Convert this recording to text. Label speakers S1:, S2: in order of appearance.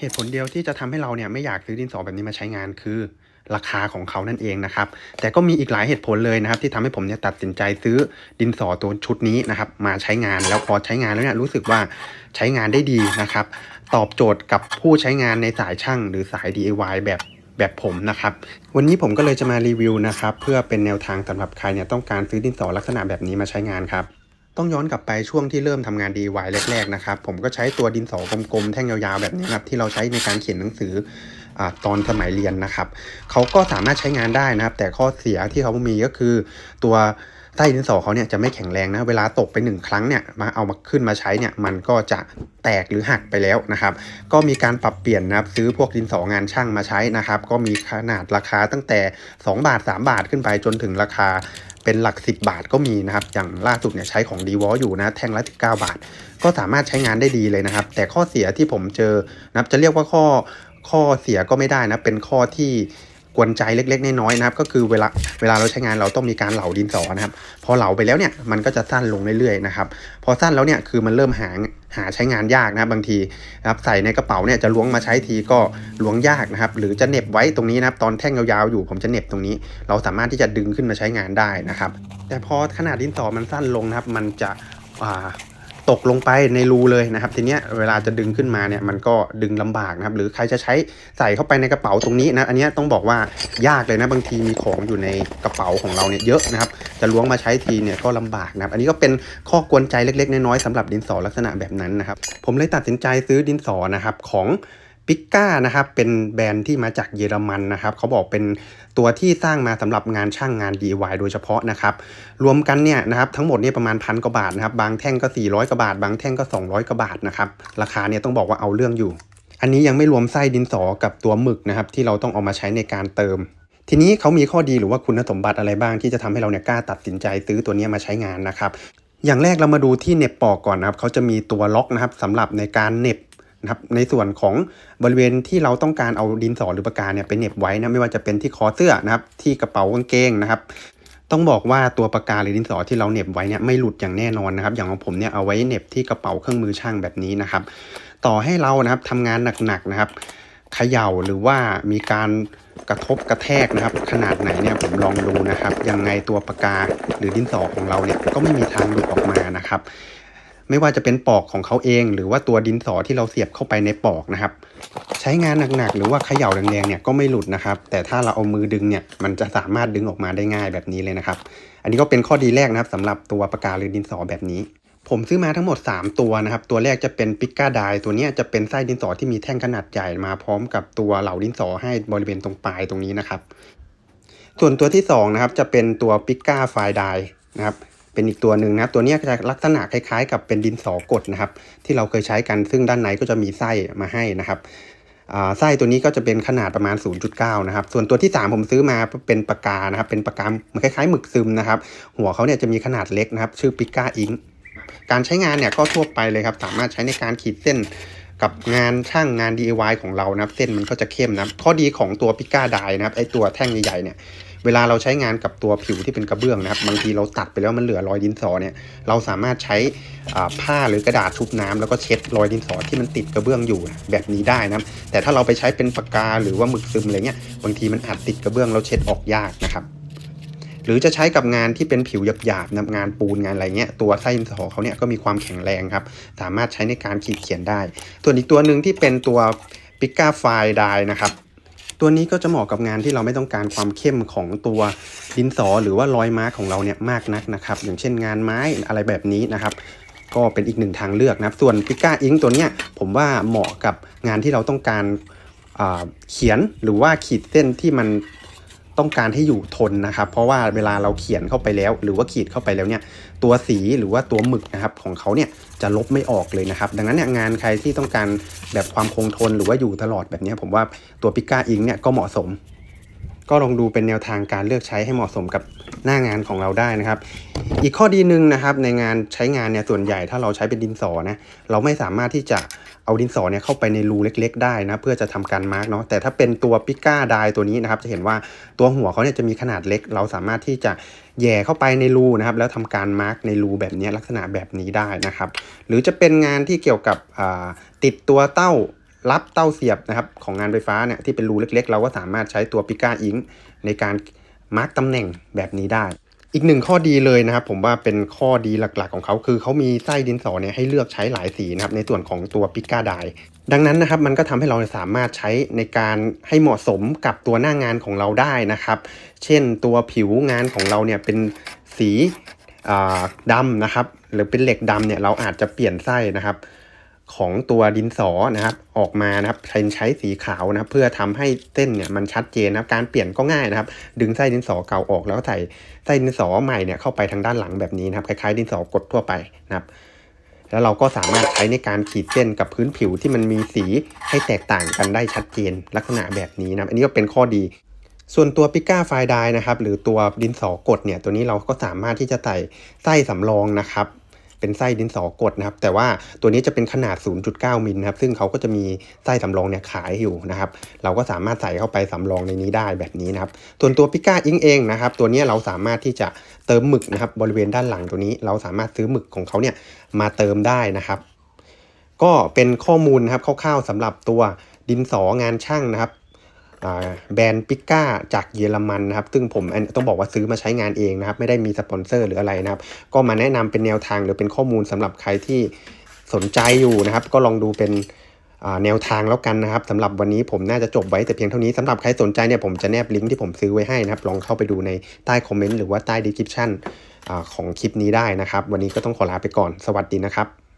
S1: เหตุผลเดียวที่จะทำให้เราเนี่ยไม่อยากซื้อดินสอแบบนี้มาใช้งานคือราคาของเขานั่นเองนะครับ แต่ก็มีอีกหลายเหตุผลเลยนะครับ ที่ทำให้ผมเนี่ยตัดสินใจซื้อดินสอตัวชุดนี้นะครับ มาใช้งานแล้วพอใช้งานแล้วเนี่ยรู้สึกว่าใช้งานได้ดีนะครับ ตอบโจทย์กับผู้ใช้งานในสายช่างหรือสาย DIY แบบแบบผมนะครับ วันนี้ผมก็เลยจะมารีวิวนะครับ เพื่อเป็นแนวทางสำหรับใครเนี่ยต้องการซื้อดินสอลักษณะแบบนี้มาใช้งานครับ ต้องย้อนกลับไปช่วงที่เริ่มทำงาน DIY แรกๆนะครับ ผมก็ใช้ตัวดินสอกลมๆ แท่งยาวๆ แบบนี้ครับ ที่เราใช้ในการเขียนหนังสือ ตอนสมัยเรียนนะครับเขาก็สามารถใช้งานได้นะครับ แต่ข้อเสียที่เขามีก็คือตัวไส้ดินสอเขาเนี่ยจะไม่แข็งแรงนะเวลาตกไปหนึ่งครั้งเนี่ยมาเอามาขึ้นมาใช้เนี่ยมันก็จะแตกหรือหักไปแล้วนะครับ ก็มีการปรับเปลี่ยนนะครับซื้อพวกดินสองานช่างมาใช้นะครับ ก็มีขนาดราคาตั้งแต่ 2 บาท 3 บาทขึ้นไปจนถึงราคาเป็นหลัก 10 บาทก็มีนะครับ อย่างล่าสุดเนี่ยใช้ของดีวออยู่นะแท่งละ19 บาท ก็สามารถใช้งานได้ดีเลยนะครับ แต่ข้อเสียที่ผมเจอนะครับจะเรียกว่าข้อ ข้อเสียก็ไม่ได้นะ เป็นข้อที่กวนใจเล็ก ๆ น้อยๆนะครับ ก็คือเวลาเวลาเราใช้งานเราต้องมีการเหลาดินสอนะครับ พอเหลาไปแล้วเนี่ยมันก็จะสั้นลงเรื่อยๆนะครับ พอสั้นแล้วเนี่ยคือมันเริ่มหาหาใช้งานยากนะครับบางทีนะครับใส่ในกระเป๋าเนี่ยจะล้วงมาใช้ทีก็ล้วงยากนะครับ หรือจะเน็บไว้ตรงนี้นะครับตอนแท่งยาวๆอยู่ผมจะเน็บตรงนี้ เราสามารถที่จะดึงขึ้นมาใช้งานได้นะครับ แต่พอขนาดดินสอมันสั้นลงนะครับ มันจะอ่า ตกลงไปในรูเลยนะครับทีเนี้ยเวลาจะดึงขึ้นมาเนี่ยมันก็ดึงลำบากนะครับหรือใครจะใช้ใส่เข้าไปในกระเป๋าตรงนี้นะอันเนี้ยต้องบอกว่ายากเลยนะบางทีมีของอยู่ในกระเป๋าของเราเนี่ยเยอะนะครับจะล้วงมาใช้ทีเนี่ยก็ลำบากนะครับอันนี้ก็เป็นข้อกวนใจเล็กๆน้อยๆสำหรับดินสอลักษณะแบบนั้นนะครับผมเลยตัดสินใจซื้อดินสอนะครับของ ปิก้านะครับเป็นแบรนด์ที่มาจากเยอรมันนะครับเขาบอกเป็นตัวที่สร้างมาสำหรับงานช่างงาน DIY โดยเฉพาะนะครับรวมกันเนี่ยนะครับทั้งหมดเนี่ยประมาณพันกว่าบาทนะครับบางแท่งก็ 400กว่าบาท บางแท่งก็ 200กว่าบาทนะครับราคาเนี่ยต้องบอกว่าเอาเรื่องอยู่ อันนี้ยังไม่รวมไส้ดินสอกับตัวหมึกนะครับที่เราต้องเอามาใช้ในการเติม ทีนี้เขามีข้อดีหรือว่าคุณสมบัติอะไรบ้าง ที่จะทำให้เราเนี่ยกล้าตัดสินใจซื้อตัวนี้มาใช้งานนะครับอย่างแรกเรามาดูที่เน็บปอกก่อนนะครับเขาจะมีตัวล็อกนะครับสำหรับในการเน็บ นะครับในส่วนของบริเวณที่เราต้องการเอาดินสอหรือปากกาเนี่ยไปเหน็บไว้นะไม่ว่าจะเป็นที่คอเสื้อนะครับ ที่กระเป๋ากางเกงนะครับต้องบอกว่าตัวปากกาหรือดินสอที่เราเหน็บไว้เนี่ยไม่หลุดอย่างแน่นอนนะครับ อย่างของผมเนี่ยเอาไว้เหน็บที่กระเป๋าเครื่องมือช่างแบบนี้นะครับ ต่อให้เรานะครับทำงานหนักๆนะครับเขย่าหรือว่ามีการกระทบกระแทกนะครับ ขนาดไหนเนี่ยผมลองดูนะครับ ยังไงตัวปากกาหรือดินสอของเราเนี่ยก็ไม่มีทางหลุดออกมานะครับ ไม่ว่าจะเป็นปอกของเขาเอง หรือว่าตัวดินสอที่เราเสียบเข้าไปในปอกนะครับ ใช้งานหนักๆหรือว่าเขย่าแรงๆเนี่ยก็ไม่หลุดนะครับ แต่ถ้าเราเอามือดึงเนี่ยมันจะสามารถดึงออกมาได้ง่ายแบบนี้เลยนะครับ อันนี้ก็เป็นข้อดีแรกนะครับสำหรับตัวปากกาหรือดินสอแบบนี้ผมซื้อมาทั้งหมด 3 ตัวนะครับ ตัวแรกจะเป็นปิก้าไดตัวนี้จะเป็นไส้ดินสอที่มีแท่งขนาดใหญ่มาพร้อมกับตัวเหล่าดินสอให้บริเวณตรงปลายตรงนี้นะครับ ส่วนตัวที่2นะครับจะเป็นตัวปิก้าไฟไดนะครับ เป็นอีกตัวหนึ่งนะครับตัวนี้จะลักษณะคล้ายๆ กับเป็นดินสอกดนะครับ ที่เราเคยใช้กันซึ่งด้านในก็จะมีไส้มาให้นะครับไส้ตัวนี้ก็จะเป็นขนาดประมาณ 0.9 นะครับ ส่วนตัวที่ 3 ผมซื้อมาเป็นปากกานะครับ เป็นปากกามันคล้ายๆหมึกซึมนะครับ หัวเขาเนี่ยจะมีขนาดเล็กนะครับ ชื่อปิก้าอิงการใช้งานเนี่ยก็ทั่วไปเลยครับ สามารถใช้ในการขีดเส้น กับงานช่างงาน DIY ของเรานะครับ เส้นมันก็จะเข้มนะครับข้อดีของตัวปิก้าไดนะครับไอตัวแท่งใหญ่ๆเนี่ยเวลาเราใช้งานกับตัวผิวที่เป็นกระเบื้องนะครับ บางทีเราตัดไปแล้วมันเหลือรอยดินสอเนี่ยเราสามารถใช้ผ้าหรือกระดาษชุบน้ำแล้วก็เช็ดรอยดินสอที่มันติดกระเบื้องอยู่แบบนี้ได้นะครับแต่ถ้าเราไปใช้เป็นปากกาหรือว่าหมึกซึมอะไรเงี้ยบางทีมันอาจติดกระเบื้องแล้วเช็ดออกยากนะครับ รือจะใช้กับงานที่เป็นผิวหยาบๆนะงานปูนงานอะไรเงี้ยตัวไส้ดินสอเขาเนี่ยก็มีความแข็งแรงครับ สามารถใช้ในการขีดเขียนได้ ส่วนอีกตัวหนึ่งที่เป็นตัวปิก้าไฟไดนะครับตัวนี้ก็จะเหมาะกับงานที่เราไม่ต้องการความเข้มของตัวดินสอหรือว่ารอยมาร์กของเราเนี่ยมากนักนะครับ อย่างเช่นงานไม้อะไรแบบนี้นะครับ ก็เป็นอีกหนึ่งทางเลือกนะครับ ส่วนปิก้าอิงตัวเนี้ยผมว่าเหมาะกับงานที่เราต้องการเขียนหรือว่าขีดเส้นที่มัน ต้องการให้อยู่ทนนะครับ เพราะว่าเวลาเราเขียนเข้าไปแล้ว หรือว่าขีดเข้าไปแล้วเนี่ยตัวสีหรือว่าตัวหมึกนะครับของเขาเนี่ยจะลบไม่ออกเลยนะครับ ดังนั้นเนี่ยงานใครที่ต้องการแบบความคงทนหรือว่าอยู่ตลอดแบบนี้ผมว่าตัวปิก้าอิงเนี่ยก็เหมาะสม ก็ลองดูเป็นแนวทางการเลือกใช้ให้เหมาะสมกับหน้างานของเราได้นะครับ อีกข้อดีหนึ่งนะครับในงานใช้งานเนี่ยส่วนใหญ่ถ้าเราใช้เป็นดินสอนะเราไม่สามารถที่จะเอาดินสอเนี่ยเข้าไปในรูเล็ก ๆ ได้นะเพื่อจะทำการมาร์กเนาะแต่ถ้าเป็นตัวปิก้าไดตัวนี้นะครับจะเห็นว่าตัวหัวเขาเนี่ยจะมีขนาดเล็ก เราสามารถที่จะแย่เข้าไปในรูนะครับแล้วทำการมาร์กในรูแบบนี้ลักษณะแบบนี้ได้นะครับ หรือจะเป็นงานที่เกี่ยวกับติดตัวเต้า รับเต้าเสียบนะครับของงานไฟฟ้าเนี่ยที่เป็นรูเล็กๆ เราก็สามารถใช้ตัวปิก้าอิงในการมาร์กตำแหน่งแบบนี้ได้ อีกหนึ่งข้อดีเลยนะครับ ผมว่าเป็นข้อดีหลักๆ ของเขาคือเขามีไส้ดินสอเนี่ยให้เลือกใช้หลายสีนะครับในส่วนของตัวปิก้าไดดังนั้นนะครับมันก็ทำให้เราสามารถใช้ในการให้เหมาะสมกับตัวหน้างานของเราได้นะครับ เช่นตัวผิวงานของเราเนี่ยเป็นสีดำนะครับ หรือเป็นเหล็กดำเนี่ยเราอาจจะเปลี่ยนไส้นะครับ ของตัวดินสอนะครับออกมานะครับใช้ใช้สีขาวนะครับเพื่อทำให้เส้นเนี่ยมันชัดเจนนะครับการเปลี่ยนก็ง่ายนะครับ ดึงไส้ดินสอเก่าออกแล้วใส่ไส้ดินสอใหม่เนี่ยเข้าไปทางด้านหลังแบบนี้นะครับคล้ายๆดินสอกดทั่วไปนะครับแล้วเราก็สามารถใช้ในการขีดเส้นกับพื้นผิวที่มันมีสีให้แตกต่างกันได้ชัดเจนลักษณะแบบนี้นะอันนี้ก็เป็นข้อดี ส่วนตัวปิก้าไฟไดนะครับหรือตัวดินสอกดเนี่ยตัวนี้เราก็สามารถที่จะใส่ไส้สำรองนะครับ เป็นไส้ดินสอกดนะครับ แต่ว่าตัวนี้จะเป็นขนาด 0.9 มิลนะครับ ซึ่งเขาก็จะมีไส้สำรองเนี่ยขายอยู่นะครับ เราก็สามารถใส่เข้าไปสำรองในนี้ได้แบบนี้นะครับ ส่วนตัวปิก้าอิงเองนะครับ ตัวนี้เราสามารถที่จะเติมหมึกนะครับ บริเวณด้านหลังตัวนี้ เราสามารถซื้อหมึกของเขาเนี่ยมาเติมได้นะครับ ก็เป็นข้อมูลนะครับคร่าวๆสำหรับตัวดินสองานช่างนะครับ แบรนด์ปิก้าจากเยอรมันนะครับ ซึ่งผมต้องบอกว่าซื้อมาใช้งานเองนะครับ ไม่ได้มีสปอนเซอร์หรืออะไรนะครับ ก็มาแนะนำเป็นแนวทางหรือเป็นข้อมูลสำหรับใครที่สนใจอยู่นะครับ ก็ลองดูเป็นแนวทางแล้วกันนะครับสำหรับวันนี้ผมน่าจะจบไว้แต่เพียงเท่านี้สำหรับใครสนใจเนี่ยผมจะแนบลิงก์ที่ผมซื้อไว้ให้นะครับ ลองเข้าไปดูในใต้คอมเมนต์หรือว่าใต้ดีคริปชั่นของคลิปนี้ได้นะครับ วันนี้ก็ต้องขอลาไปก่อนสวัสดีนะครับ